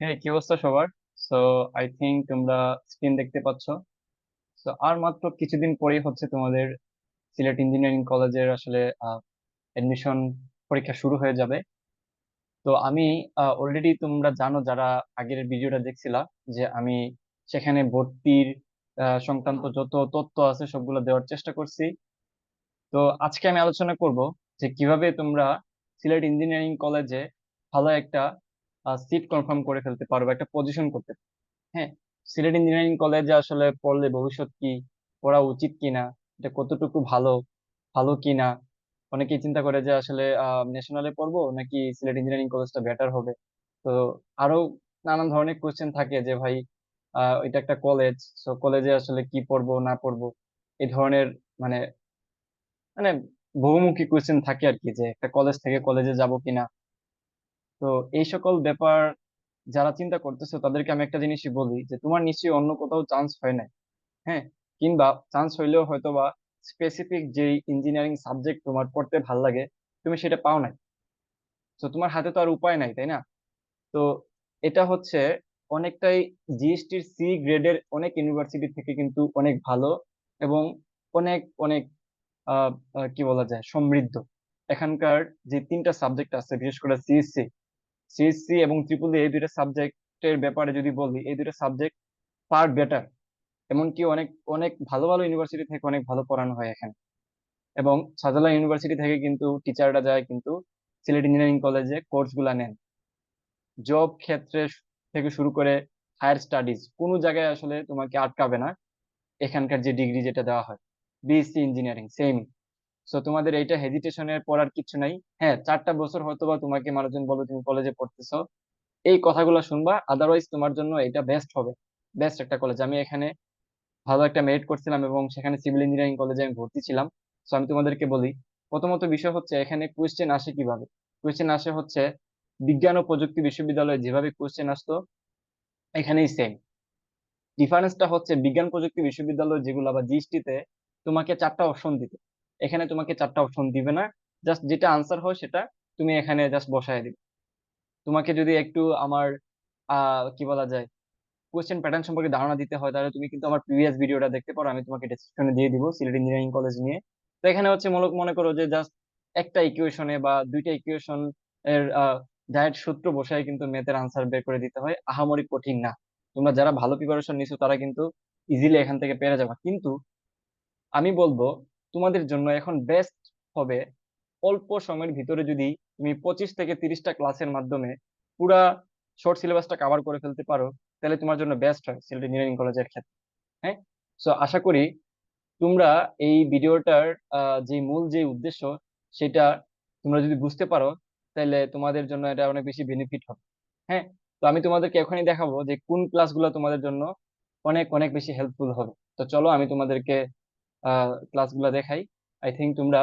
হ্যাঁ কি অবস্থা সবার? সো আই থিঙ্ক তোমরা স্ক্রিন দেখতে পাচ্ছ। তো আর মাত্র কিছুদিন পরেই হচ্ছে তোমাদের সিলেট ইঞ্জিনিয়ারিং কলেজের আসলে এডমিশন পরীক্ষা শুরু হয়ে যাবে। তো আমি অলরেডি তোমরা জানো যারা আগের ভিডিওটা দেখছিলা যে আমি সেখানে ভর্তির সংক্রান্ত যত তথ্য আছে সবগুলো দেওয়ার চেষ্টা করছি। তো আজকে আমি আলোচনা করব যে কীভাবে তোমরা সিলেট ইঞ্জিনিয়ারিং কলেজে ভালো একটা সিট কনফার্ম করে ফেলতে পারবে একটা পজিশন করতে হ্যাঁ? সিলেট ইঞ্জিনিয়ারিং কলেজে আসলে পড়লে ভবিষ্যৎ কি? পড়া উচিত কিনা? এটা কতটুকু ভালো? ভালো কিনা? অনেকেই চিন্তা করে যে আসলে ন্যাশনালে পড়ব নাকি সিলেট ইঞ্জিনিয়ারিং কলেজটা বেটার হবে? তো আরও নানান ধরনের কোয়েশ্চেন থাকে যে ভাই এটা একটা কলেজ তো কলেজে আসলে কি পড়ব, না পড়ব? এই ধরনের মানে মানে বহুমুখী কোশ্চেন থাকে আর কি যে একটা কলেজ থেকে কলেজে যাব কিনা? তো এই সকল ব্যাপার যারা চিন্তা করতেছো, তাদেরকে আমি একটা জিনিসই বলি যে, তোমার নিশ্চয়ই অন্য কোথাও চান্স হয় না হ্যাঁ? কিংবা চান্স হইলেও হয়তো বা স্পেসিফিক যে ইঞ্জিনিয়ারিং সাবজেক্ট তোমার পড়তে ভালো লাগে, তুমি সেটা পাও নাই। তো তোমার হাতে তো আর উপায় নাই, তাই না? তো এটা হচ্ছে অনেকটাই জিএসটির সি গ্রেডের অনেক ইউনিভার্সিটি থেকে কিন্তু অনেক ভালো এবং অনেক অনেক কি বলা যায়, সমৃদ্ধ। এখানকার যে তিনটা সাবজেক্ট আছে, বিশেষ করে সিএসসি সিএসসি এবং ট্রিপল এই দুইটা সাবজেক্টের ব্যাপারে যদি বলি, এই দুইটা সাবজেক্ট ফার বেটার এমনকি অনেক অনেক ভালো ভালো ইউনিভার্সিটি থেকে অনেক ভালো পড়ানো হয় এখানে। এবং শাহজালাল ইউনিভার্সিটি থেকে কিন্তু টিচাররা যায় কিন্তু সিলেট ইঞ্জিনিয়ারিং কলেজে কোর্সগুলা নেন। জব ক্ষেত্রে থেকে শুরু করে হায়ার স্টাডিজ কোনো জায়গায় আসলে তোমাকে আটকাবে না। এখানকার যে ডিগ্রি যেটা দেওয়া হয় বিএসসি ইঞ্জিনিয়ারিং সেম সো তোমাদের এইটা হেজিটেশনের পড়ার কিছু নাই। হ্যাঁ চারটা বছর হয়তো বা তোমাকে মানুষজন বলো তুমি কলেজে পড়তেছো। এই কথাগুলো শুনবা আদারওয়াইজ তোমার জন্য এটা বেস্ট হবে। বেস্ট একটা কলেজ আমি এখানে ভালো একটা মেরিট করছিলাম এবং সেখানে সিভিল ইঞ্জিনিয়ারিং কলেজে আমি ভর্তি ছিলাম। তো আমি তোমাদেরকে বলি, প্রথমত বিষয় হচ্ছে এখানে কোয়েশ্চেন আসে কীভাবে? কোয়েশ্চেন আসে হচ্ছে বিজ্ঞান ও প্রযুক্তি বিশ্ববিদ্যালয়ে যেভাবে কোয়েশ্চেন আসতো, এখানেই সেম ডিফারেন্সটা হচ্ছে বিজ্ঞান প্রযুক্তি বিশ্ববিদ্যালয় যেগুলো বা জিএসটিতে তোমাকে চারটা অপশন দিতে এখানে তোমাকে চারটা অপশন দিবে না। জাস্ট যেটা আনসার হয় সেটা তুমি এখানে জাস্ট বসায় দিবে। তোমাকে যদি একটু আমার কি বলা যায় কোয়েশ্চেন প্যাটার্ন সম্পর্কে ধারণা দিতে হয়, তাহলে তুমি কিন্তু আমার প্রিভিয়াস ভিডিওটা দেখতে পারো। আমি তোমাকে ডেসক্রিপশনে দিয়ে দিব সিলেট ইঞ্জিনিয়ারিং কলেজ নিয়ে। তো এখানে হচ্ছে মূলক মনে করো যে জাস্ট একটা ইকুয়েশনে বা দুইটা ইকুয়েশন এর ডাইরেক্ট সূত্র বসায় কিন্তু ম্যাথের আনসার বের করে দিতে হয়। আহামরি কঠিন না। তোমরা যারা ভালো প্রিপারেশন নিছো তারা কিন্তু ইজিলি এখান থেকে পেরে যাবে। কিন্তু আমি বলব তোমাদের জন্য এখন বেস্ট হবে অল্প সময়ের ভিতরে যদি তুমি পঁচিশ থেকে তিরিশটা ক্লাসের মাধ্যমে পুরা শর্ট সিলেবাসটা কভার করে ফেলতে পারো, তাহলে তোমার জন্য বেস্ট হয় সিলেট ইঞ্জিনিয়ারিং কলেজের ক্ষেত্রে হ্যাঁ? সো আশা করি তোমরা এই ভিডিওটার যে মূল যে উদ্দেশ্য সেটা তোমরা যদি বুঝতে পারো, তাহলে তোমাদের জন্য এটা অনেক বেশি বেনিফিট হবে হ্যাঁ? তো আমি তোমাদেরকে এখনই দেখাবো যে কোন ক্লাসগুলো তোমাদের জন্য অনেক অনেক বেশি হেল্পফুল হবে। তো চলো আমি তোমাদেরকে ক্লাসগুলো দেখাই। আই থিঙ্ক তোমরা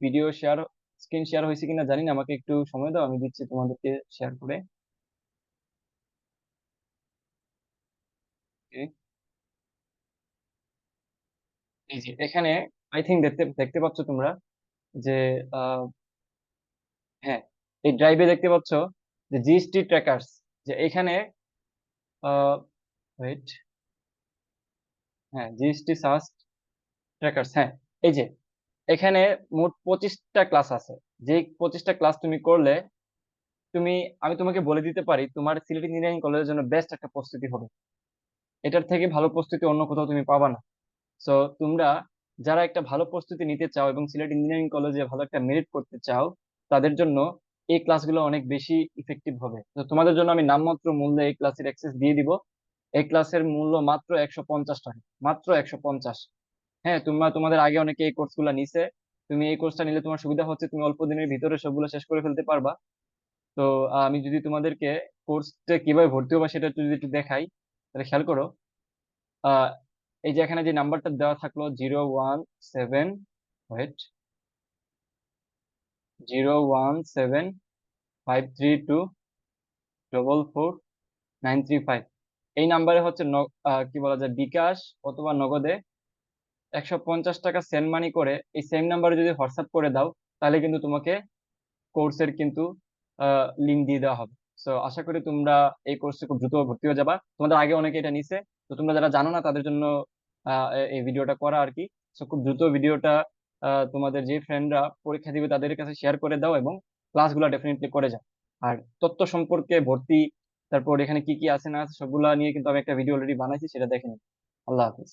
ভিডিও শেয়ার স্ক্রিন শেয়ার হয়েছে কিনা জানি না, আমাকে একটু সময় দাও, আমি দিচ্ছি তোমাদেরকে শেয়ার করে। এখানে আই থিঙ্ক দেখতে দেখতে পাচ্ছ তোমরা যে হ্যাঁ এই ড্রাইভে দেখতে পাচ্ছ যে জিএসটি ট্র্যাকার্স যে এখানে ওয়েট হ্যাঁ জিএসটি সাস্ট ট্র্যাকার্স হ্যাঁ এই যে, এখানে মোট পঁচিশটা ক্লাস আছে। যে পঁচিশটা ক্লাস তুমি করলে, তুমি, আমি তোমাকে বলে দিতে পারি, তোমার সিলেট ইঞ্জিনিয়ারিং কলেজের জন্য বেস্ট একটা প্রস্তুতি হবে। এটার থেকে ভালো প্রস্তুতি অন্য কোথাও তুমি পাবা না। সো তোমরা যারা একটা ভালো প্রস্তুতি নিতে চাও এবং সিলেট ইঞ্জিনিয়ারিং কলেজে ভালো একটা মেরিট করতে চাও, তাদের জন্য এই ক্লাসগুলো অনেক বেশি ইফেক্টিভ হবে। তো তোমাদের জন্য আমি নামমাত্র মূল্যে এই ক্লাসের অ্যাক্সেস দিয়ে দিব। এই ক্লাসের মূল্য মাত্র একশো পঞ্চাশ টাকা, মাত্র একশো পঞ্চাশ। হ্যাঁ তোমরা, তোমাদের আগে অনেকে এই কোর্সগুলো নিছে। তুমি এই কোর্সটা নিলে তোমার সুবিধা হচ্ছে, তুমি অল্প দিনের ভিতরে সবগুলো শেষ করে ফেলতে পারবা। তো, আমি যদি তোমাদেরকে কোর্সটা কীভাবে ভর্তি হবা সেটা যদি একটু দেখাই, তাহলে খেয়াল করো। এই যে এখানে যে নাম্বারটা দেওয়া থাকল, zero one seven eight zero one seven, five three two, double four, nine three five. এই নাম্বারে হচ্ছে কি বলা যায়, বিকাশ অথবা নগদে একশো পঞ্চাশ টাকা সেন্ড মানি করে এই সেম নাম্বারে যদি হোয়াটসঅ্যাপ করে দাও, তাহলে কিন্তু তোমাকে কোর্সের কিন্তু লিঙ্ক দিয়ে দেওয়া হবে। সো আশা করি তোমরা এই কোর্সে খুব দ্রুত ভর্তি হয়ে যাবা। তোমাদের আগে অনেকে এটা নিছে, তো তোমরা যারা জানো না, তাদের জন্য এই ভিডিওটা করা আর কি। সো খুব দ্রুত ভিডিওটা তোমাদের যে ফ্রেন্ডরা পরীক্ষা দিবে, তাদের কাছে শেয়ার করে দাও এবং ক্লাসগুলো ডেফিনেটলি করে যাও। আর তথ্য সম্পর্কে ভর্তি তারপর এখানে কি কি আছে না আছে সবগুলা নিয়ে কিন্তু আমি একটা ভিডিও অলরেডি বানাইছি, সেটা দেখে নিন। আল্লাহ হাফিজ।